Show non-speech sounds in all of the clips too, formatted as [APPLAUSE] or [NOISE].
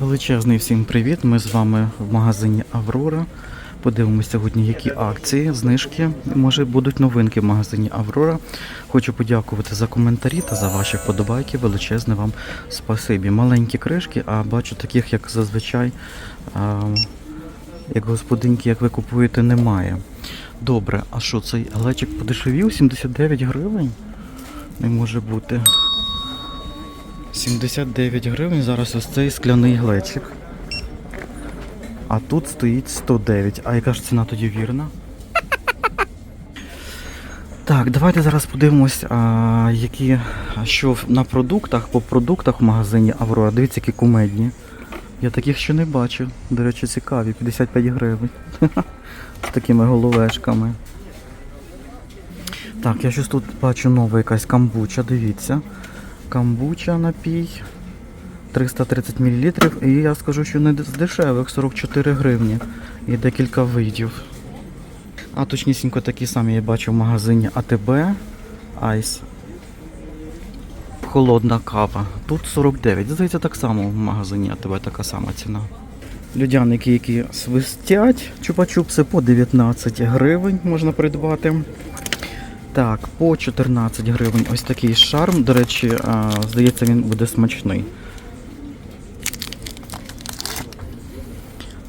Величезний всім привіт! Ми з вами в магазині Аврора. Подивимося сьогодні, які акції, знижки. Може будуть новинки в магазині Аврора. Хочу подякувати за коментарі та за ваші вподобайки. Величезне вам спасибі. Маленькі кришки, а бачу таких, як зазвичай, як господинки, як ви купуєте, немає. Добре, а що цей глечик подешевів? 79 гривень? Не може бути. 79 гривень зараз ось цей скляний глечик. А тут стоїть 109. А яка ж ціна тоді вірна? Так, давайте зараз подивимось, а, які, що на продуктах, по продуктах в магазині Аврора. Дивіться, які кумедні. Я таких ще не бачив. До речі, цікаві. 55 гривень. [LAUGHS] З такими головешками. Так, я щось тут бачу нова якась камбуча, дивіться. Камбуча напій. 330 мл. І я скажу, що не з дешевих 44 гривні. І декілька видів. А точнісінько такі самі я бачу в магазині АТБ. Айс. Холодна кава. Тут 49. Здається, так само в магазині АТБ така сама ціна. Людяники, які свистять, чупа-чупси по 19 гривень можна придбати. Так, по 14 гривень ось такий шарм. До речі, а, здається, він буде смачний.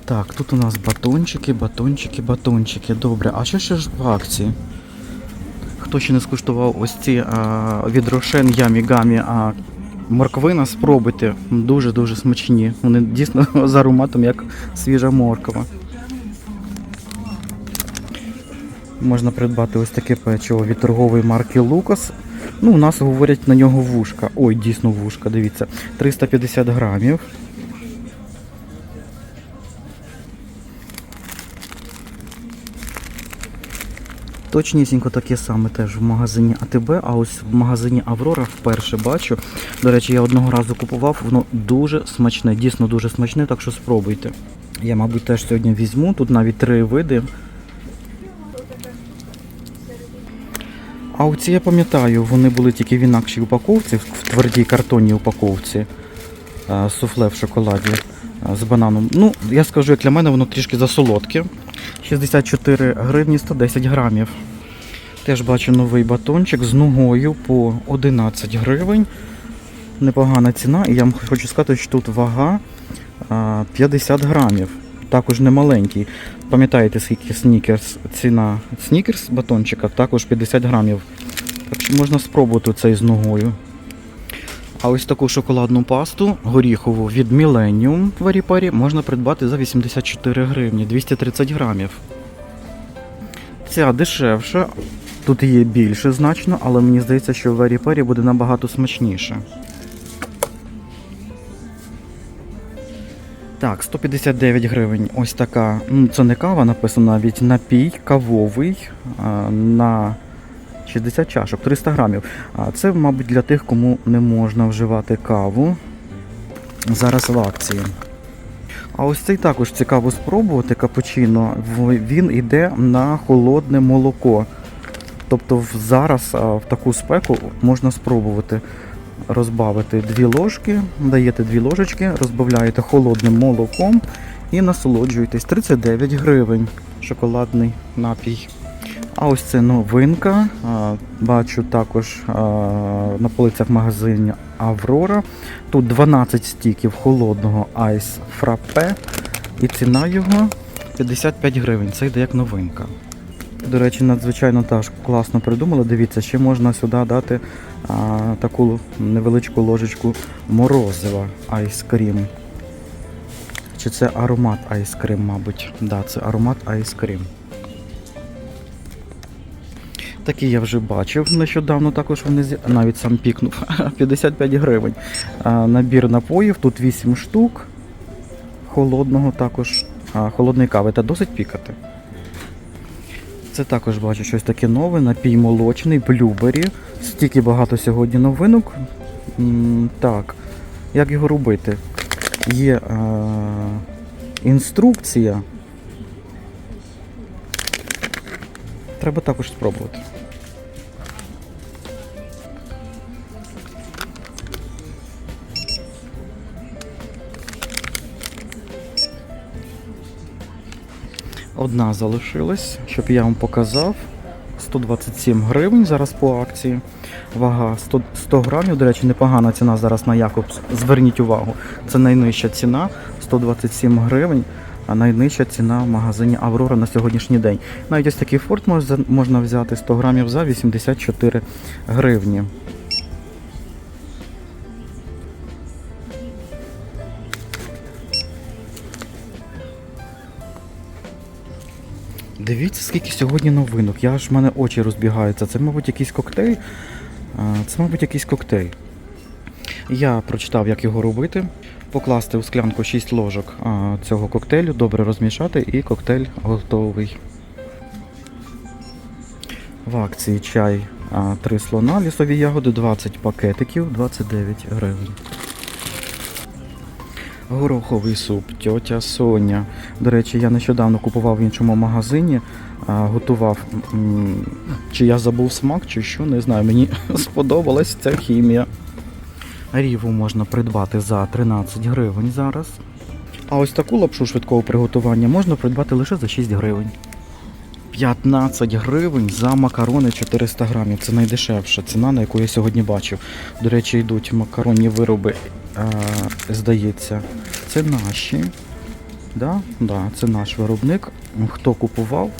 Так, тут у нас батончики, батончики, батончики. Добре, а що ще ж в акції? Хто ще не скуштував ось ці а, від Рошен Ямі Гамі а, морквина, спробуйте. Дуже-дуже смачні. Вони дійсно [LAUGHS] з ароматом як свіжа морква. Можна придбати ось таке печиво від торгової марки Лукас. Ну, у нас говорять на нього вушка. Ой, дійсно вушка, дивіться. 350 грамів. Точнісінько таке саме теж в магазині АТБ, а ось в магазині Аврора вперше бачу. До речі, я одного разу купував, воно дуже смачне, дійсно дуже смачне, так що спробуйте. Я, мабуть, теж сьогодні візьму. Тут навіть три види. А оці я пам'ятаю, вони були тільки в інакшій упаковці, в твердій картонній упаковці. е, Суфле в шоколаді е, з бананом. Ну, я скажу, як для мене воно трішки засолодке. 64 гривні 110 грамів. Теж бачу новий батончик з ногою по 11 гривень. Непогана ціна. І я вам хочу сказати, що тут вага 50 грамів. Також не маленький. Пам'ятаєте, скільки снікерс, ціна снікерс батончика, також 50 грамів. Так що можна спробувати цей з ногою. А ось таку шоколадну пасту горіхову від Millennium в Аріпарі можна придбати за 84 гривні, 230 грамів. Ця дешевша, тут є більше значно, але мені здається, що в Аріпарі буде набагато смачніше. Так, 159 гривень. Ось така. ну, Це не кава, написано навіть напій кавовий на 60 чашок, 300 грамів. А це, мабуть, для тих, кому не можна вживати каву. Зараз в акції. А ось цей також цікаво спробувати капучино. Він йде на холодне молоко. Тобто зараз в таку спеку можна спробувати розбавити дві ложки, даєте дві ложечки, розбавляєте холодним молоком і насолоджуєтесь. 39 гривень шоколадний напій. А ось це новинка. Бачу також на полицях магазині Аврора. Тут 12 стіків холодного Ice Frappe. І ціна його 55 гривень. Це йде як новинка. До речі, надзвичайно теж класно придумали. Дивіться, ще можна сюди дати а, таку невеличку ложечку морозива айскрім. Чи це аромат айскрім, мабуть. Да, це аромат айскрім. Такий я вже бачив нещодавно, також вони навіть сам пікнув. [LAUGHS] 55 гривень. А, набір напоїв, тут 8 штук. Холодного також, а, холодної кави та досить пікати. Це також бачу щось таке нове, напій молочний, блюбері. Стільки багато сьогодні новинок. М, так, як його робити? Є е, інструкція. Треба також спробувати. Одна залишилась, щоб я вам показав. 127 гривень зараз по акції. Вага 100, 100 грамів. До речі, непогана ціна зараз на Якобс. Зверніть увагу. Це найнижча ціна 127 гривень, а найнижча ціна в магазині Аврора на сьогоднішній день. Навіть ось такий форт можна, взяти 100 грамів за 84 гривні. Дивіться, скільки сьогодні новинок. Я ж в мене очі розбігаються. Це, мабуть, якийсь коктейль. Це, мабуть, якийсь коктейль. Я прочитав, як його робити. Покласти у склянку 6 ложок цього коктейлю, добре розмішати, і коктейль готовий. В акції чай а, 3 слона, лісові ягоди 20 пакетиків, 29 гривень. Гороховий суп, тьотя Соня. До речі, я нещодавно купував в іншому магазині, готував. Чи я забув смак, чи що, не знаю. Мені [LAUGHS] сподобалась ця хімія. Ріву можна придбати за 13 гривень зараз. А ось таку лапшу швидкого приготування можна придбати лише за 6 гривень. 15 гривень за макарони 400 грамів. Це найдешевша ціна, на яку я сьогодні бачив. До речі, йдуть макаронні вироби, здається, це наші. Да? Да, це наш виробник. Хто купував?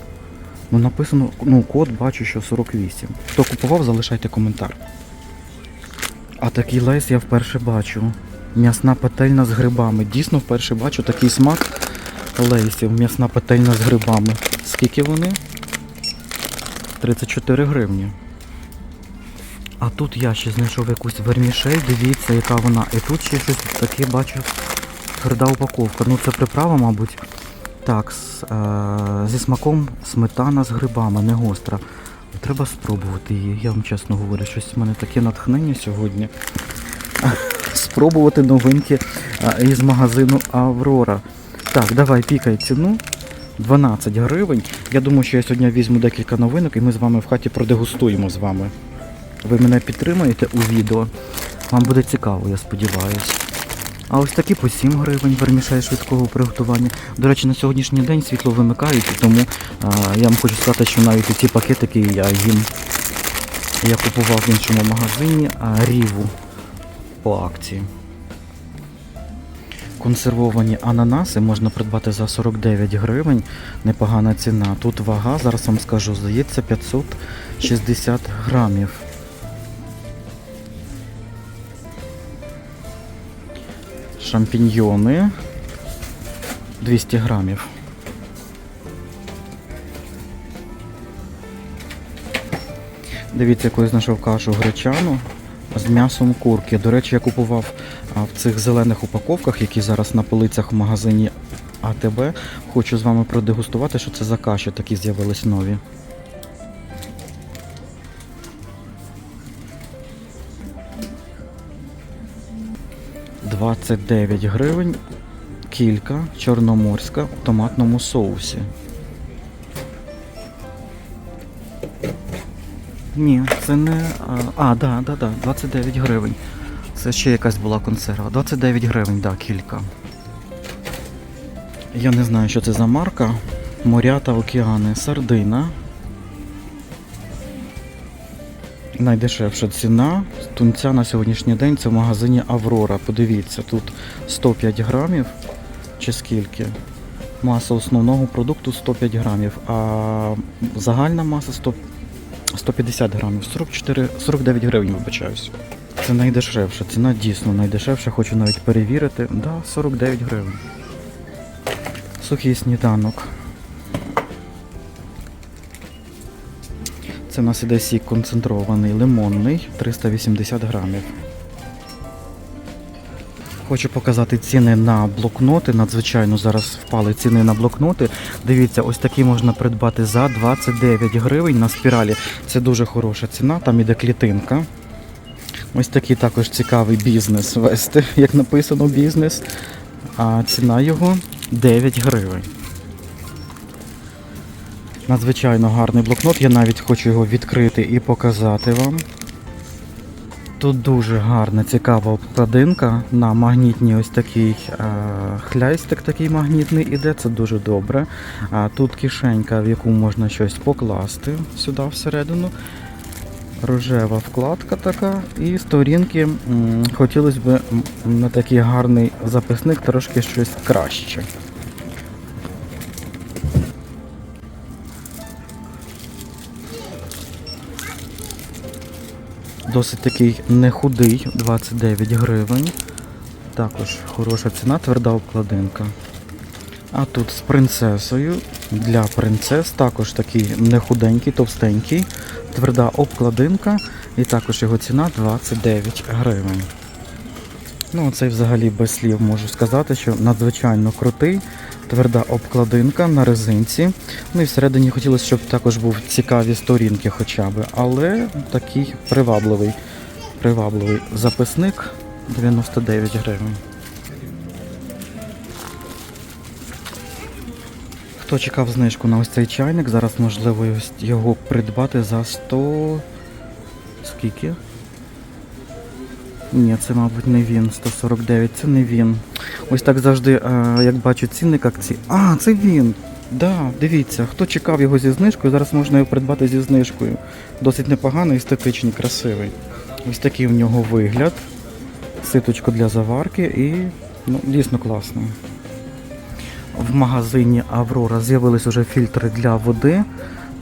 Ну, написано, ну, код бачу, що 48. Хто купував, залишайте коментар. А такий лейс я вперше бачу. М'ясна петельна з грибами. Дійсно вперше бачу такий смак лейсів. М'ясна петельна з грибами. Скільки вони? 34 гривні. А тут я ще знайшов якусь вермішель, дивіться, яка вона. І тут ще щось таке бачу. Тверда упаковка. Ну це приправа, мабуть. Так, з, е, зі смаком сметана з грибами, не гостра. Треба спробувати її, я вам чесно говорю, щось в мене таке натхнення сьогодні. [LAUGHS] Спробувати новинки із магазину Аврора. Так, давай пікай ціну. 12 гривень. Я думаю, що я сьогодні візьму декілька новинок і ми з вами в хаті продегустуємо з вами. Ви мене підтримаєте у відео. Вам буде цікаво, я сподіваюся. А ось такі по 7 гривень вермішель швидкого приготування. До речі, на сьогоднішній день світло вимикають, тому а, я вам хочу сказати, що навіть ці пакетики я їм я купував в іншому магазині а, ріву по акції. Консервовані ананаси можна придбати за 49 гривень. Непогана ціна. Тут вага, зараз вам скажу, здається, 560 грамів. Шампіньйони 200 грамів. Дивіться, яку я знайшов кашу гречану з м'ясом курки. До речі, я купував в цих зелених упаковках, які зараз на полицях в магазині АТБ. Хочу з вами продегустувати, що це за каші такі з'явились нові. Двадцять дев'ять гривень. Кілька чорноморська в томатному соусі. Ні, це не. А, да, да, да, 29 гривень. Це ще якась була консерва. 29 гривень, да, кілька. Я не знаю, що це за марка. Моря та океани. Сардина. Найдешевша ціна. Тунця на сьогоднішній день це в магазині Аврора. Подивіться, тут 105 грамів чи скільки. Маса основного продукту 105 грамів, а загальна маса 100 150 грамів, 44, 49 гривень, вибачаюсь. Це найдешевша, ціна дійсно найдешевша, хочу навіть перевірити. Да, 49 гривень. Сухий сніданок. Це у нас іде сік концентрований, лимонний, 380 грамів. Хочу показати ціни на блокноти. Надзвичайно зараз впали ціни на блокноти. Дивіться, ось такі можна придбати за 29 гривень на спіралі. Це дуже хороша ціна, там іде клітинка. Ось такий також цікавий бізнес вести, як написано бізнес. А ціна його 9 гривень. Надзвичайно гарний блокнот. Я навіть хочу його відкрити і показати вам. Тут дуже гарна, цікава обкладинка на магнітній ось такий е, хлястик такий магнітний іде, це дуже добре. А тут кишенька, в яку можна щось покласти сюди всередину. Рожева вкладка така, і сторінки хотілося б на такий гарний записник трошки щось краще. Досить такий не худий, 29 гривень. Також хороша ціна, тверда обкладинка. А тут з принцесою для принцес також такий не худенький, товстенький, тверда обкладинка, і також його ціна 29 гривень. Ну, цей взагалі без слів можу сказати, що надзвичайно крутий, тверда обкладинка на резинці. Ну і всередині хотілося, щоб також був цікаві сторінки хоча б, але такий привабливий, привабливий записник 99 гривень. Хто чекав знижку на ось цей чайник, зараз можливо його придбати за 100... Скільки? Ні, це, мабуть, не він. 149, це не він. Ось так завжди, е, як бачу цінник акції. А, це він! Да, дивіться, хто чекав його зі знижкою, зараз можна його придбати зі знижкою. Досить непоганий, естетичний, красивий. Ось такий у нього вигляд. Ситочко для заварки і ну, дійсно класно. В магазині Аврора з'явились уже фільтри для води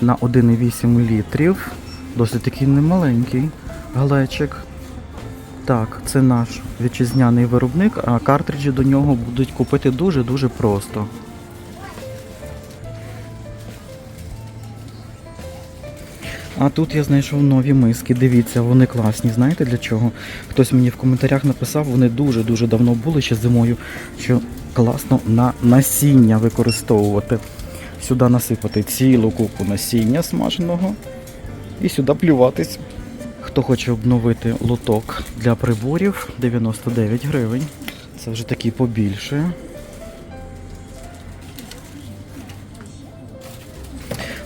на 1,8 літрів. Досить такий немаленький глечик. Так, це наш вітчизняний виробник, а картриджі до нього будуть купити дуже-дуже просто. А тут я знайшов нові миски. Дивіться, вони класні. Знаєте для чого? Хтось мені в коментарях написав, вони дуже-дуже давно були ще зимою, що класно на насіння використовувати. Сюди насипати цілу купу насіння смаженого і сюди плюватись. Хто хоче обновити лоток для приборів 99 гривень. Це вже такі побільше.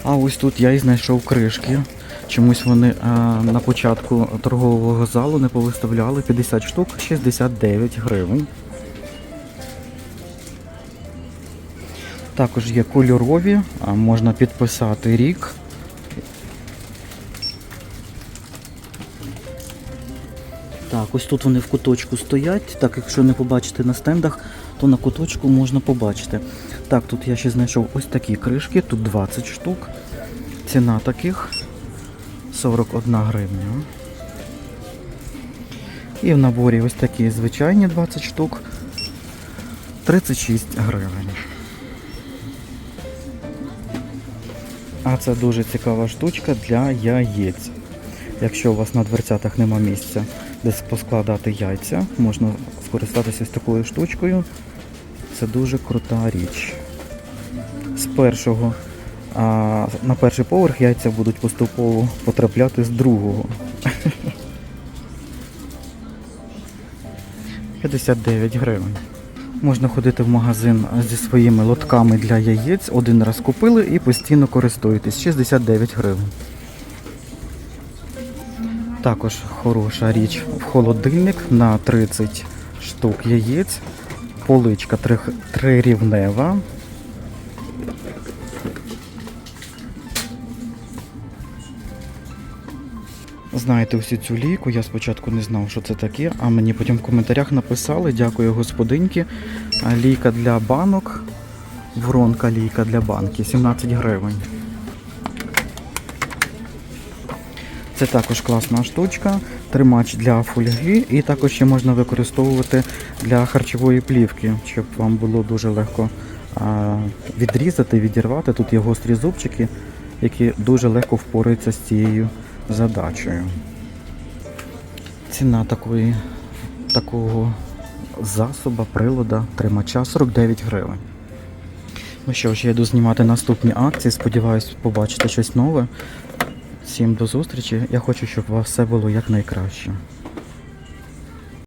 А ось тут я і знайшов кришки. Чомусь вони а, на початку торгового залу не повиставляли 50 штук 69 гривень. Також є кольорові, можна підписати рік. Так, ось тут вони в куточку стоять. Так, якщо не побачите на стендах, то на куточку можна побачити. Так, тут я ще знайшов ось такі кришки, тут 20 штук. Ціна таких 41 гривня. І в наборі ось такі звичайні 20 штук 36 гривень. А це дуже цікава штучка для яєць. Якщо у вас на дверцятах нема місця десь поскладати яйця, можна скористатися з такою штучкою. Це дуже крута річ. З першого а, на перший поверх яйця будуть поступово потрапляти з другого. [LAUGHS] 59 гривень. Можна ходити в магазин зі своїми лотками для яєць. Один раз купили і постійно користуєтесь. 69 гривень. Також хороша річ в холодильник на 30 штук яєць. Поличка трирівнева. Знаєте всю цю лійку, я спочатку не знав, що це таке, а мені потім в коментарях написали, дякую господинки. А Лійка для банок, воронка лійка для банки, 17 гривень. Це також класна штучка, тримач для фольги і також ще можна використовувати для харчової плівки, щоб вам було дуже легко відрізати, відірвати. Тут є гострі зубчики, які дуже легко впораються з цією задачею. Ціна такої, такого засоба, прилада, тримача 49 гривень. Ну що ж, я йду знімати наступні акції. Сподіваюсь, побачити щось нове. Всім до зустрічі. Я хочу, щоб у вас все було якнайкраще.